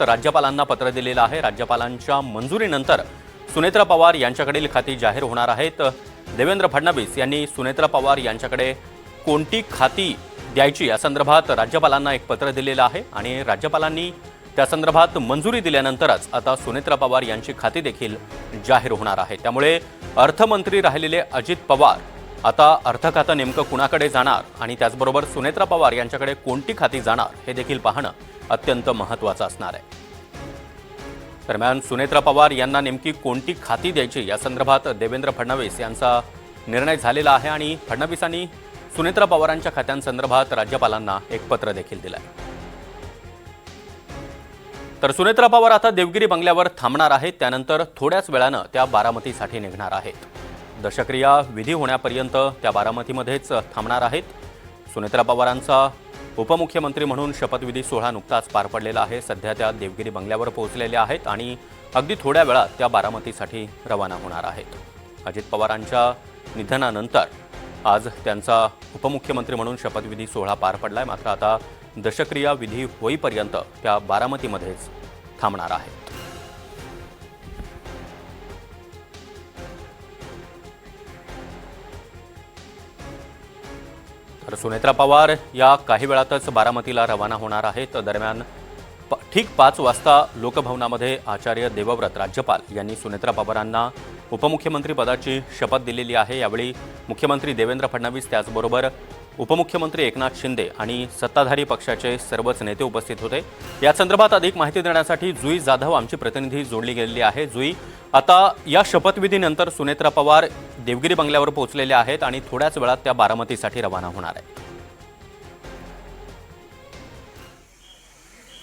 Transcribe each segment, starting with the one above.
राज्यपालांना पत्र दिलेलं आहे. राज्यपालांच्या मंजुरीनंतर सुनेत्रा पवार यांच्याकडील खाती जाहीर होणार आहेत. देवेंद्र फडणवीस यांनी सुनेत्रा पवार यांच्याकडे कोणती खाती द्यायची या संदर्भात राज्यपालांना एक पत्र दिलेलं आहे आणि राज्यपालांनी त्या संदर्भात मंजुरी दिल्यानंतरच आता सुनेत्रा पवार यांची खाती देखील जाहीर होणार आहे. त्यामुळे अर्थमंत्री राहिलेले अजित पवार आता अर्थ खातं नेमकं कुणाकडे जाणार आणि त्याचबरोबर सुनेत्रा पवार यांच्याकडे कोणती खाती जाणार हे देखील पाहणं अत्यंत महत्त्वाचं असणार आहे. दरम्यान सुनेत्रा पवार यांना नेमकी कोणती खाती द्यायची या संदर्भात देवेंद्र फडणवीस यांचा निर्णय झालेला आहे आणि फडणवीसांनी सुनेत्रा पवारांच्या खात्यांसंदर्भात राज्यपालांना एक पत्र देखील दिलं आहे तर सुनेत्रा पवार आता देवगिरी बंगल्यावर थांबणार आहेत त्यानंतर थोड्याच वेळानं त्या बारामतीसाठी निघणार आहेत. दशक्रिया विधी होण्यापर्यंत त्या बारामतीमध्येच थांबणार आहेत. सुनेत्रा पवारांचा उपमुख्यमंत्री म्हणून शपथविधी सोहळा नुकताच पार पडलेला आहे. सध्या त्या देवगिरी बंगल्यावर पोहोचलेल्या आहेत आणि अगदी थोड्या वेळात त्या बारामतीसाठी रवाना होणार आहेत. अजित पवारांच्या निधनानंतर आज त्यांचा उपमुख्यमंत्री म्हणून शपथविधी सोहळा पार पडला आहे मात्र आता दशक्रिया विधी होईपर्यंत त्या बारामतीमध्येच थांबणार आहेत. तर सुनेत्रा पवार या काही वेळातच बारामतीला रवाना होणार आहेत. दरम्यान प ठीक पाच वाजता लोकभवनामध्ये आचार्य देवव्रत राज्यपाल यांनी सुनेत्रा पवारांना उपमुख्यमंत्री पदाची शपथ दिलेली आहे. यावेळी मुख्यमंत्री देवेंद्र फडणवीस त्याचबरोबर उपमुख्यमंत्री एकनाथ शिंदे आणि सत्ताधारी पक्षाचे सर्वच नेते उपस्थित होते. या संदर्भात अधिक माहिती देण्यासाठी जुई जाधव आमची प्रतिनिधी जोडली गेलेली आहे. जुई आता या शपथविधीनंतर सुनेत्रा पवार देवगिरी बंगल्यावर पोहोचलेल्या आहेत आणि थोड्याच वेळात त्या बारामतीसाठी रवाना होणार आहेत.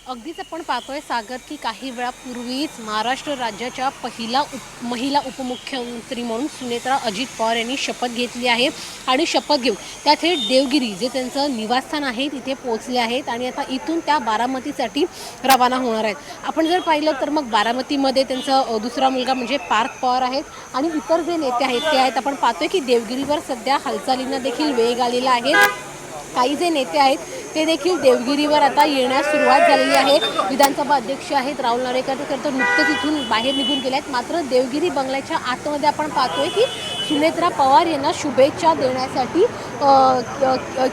अगदीच आपण पाहतोय सागर की काही वेळापूर्वीच महाराष्ट्र राज्याच्या पहिला उप महिला उपमुख्यमंत्री म्हणून सुनेत्रा अजित पवार यांनी शपथ घेतली आहे आणि शपथ घेऊन त्या थेट देवगिरी जे त्यांचं निवासस्थान आहे तिथे पोहोचले आहेत आणि आता इथून त्या बारामतीसाठी रवाना होणार आहेत. आपण जर पाहिलं तर मग बारामतीमध्ये त्यांचा दुसरा मुलगा म्हणजे पार्थ पवार आहेत आणि इतर जे नेते आहेत ते आहेत. आपण पाहतोय की देवगिरीवर सध्या हालचालींना देखील वेग आलेला आहे. काही जे नेते आहेत ते देखील देवगिरीवर आता येण्यास सुरुवात झालेली आहे. विधानसभा अध्यक्ष आहेत राहुल नारेकर तर नुकतंच इथून बाहेर निघून गेले आहेत मात्र देवगिरी बंगल्याच्या आतमध्ये आपण पाहतोय की सुनेत्रा पवार यांना शुभेच्छा देण्यासाठी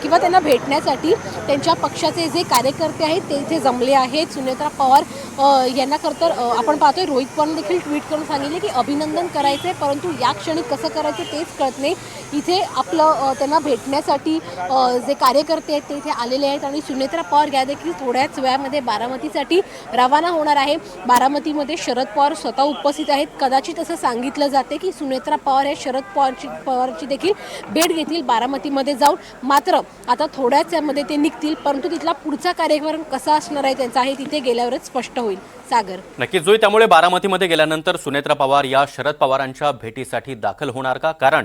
किंवा त्यांना भेटण्यासाठी त्यांच्या पक्षाचे जे कार्यकर्ते आहेत ते इथे जमले आहेत. सुनेत्रा पवार अ, यांना तर आपण पाहतोय रोहित पवार देखील ट्विट करून सांगितले की अभिनंदन करायचं आहे परंतु या क्षणी कसं करायचं तेच कळत नाही. इथे आपलं त्यांना भेटण्यासाठी जे कार्यकर्ते आहेत ते इथे आलेले आहेत आणि सुनेत्रा पवार या देखील थोड्याच वेळामध्ये बारामतीसाठी रवाना होणार आहे. बारामतीमध्ये शरद पवार स्वतः उपस्थित आहेत. कदाचित असं सांगितलं जाते की सुनेत्रा पवार हे शरद पवारची पवारची देखील भेट घेतील बारामतीमध्ये जाऊन. मात्र आता थोड्याच यामध्ये ते निघतील परंतु तिथला पुढचा कार्यक्रम कसा असणार आहे त्यांचा हे तिथे गेल्यावरच स्पष्ट होईल. सागर. नक्कीच जोई त्यामुळे बारामतीमध्ये गेल्यानंतर सुनेत्रा पवार या शरद पवारांच्या भेटीसाठी दाखल होणार का? कारण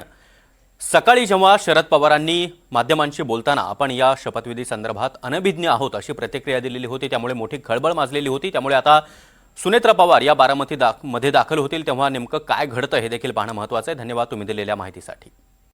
सकाळी जेव्हा शरद पवारांनी माध्यमांशी बोलताना आपण या शपथविधी संदर्भात अनभिज्ञ आहोत अशी प्रतिक्रिया दिलेली होती त्यामुळे मोठी खळबळ माजलेली होती त्यामुळे आता सुनेत्रा पवार या बारामती दाखमध्ये दाखल होतील तेव्हा नेमकं काय घडतं हे देखील पाहणं महत्त्वाचं आहे. धन्यवाद तुम्ही दिलेल्या माहितीसाठी.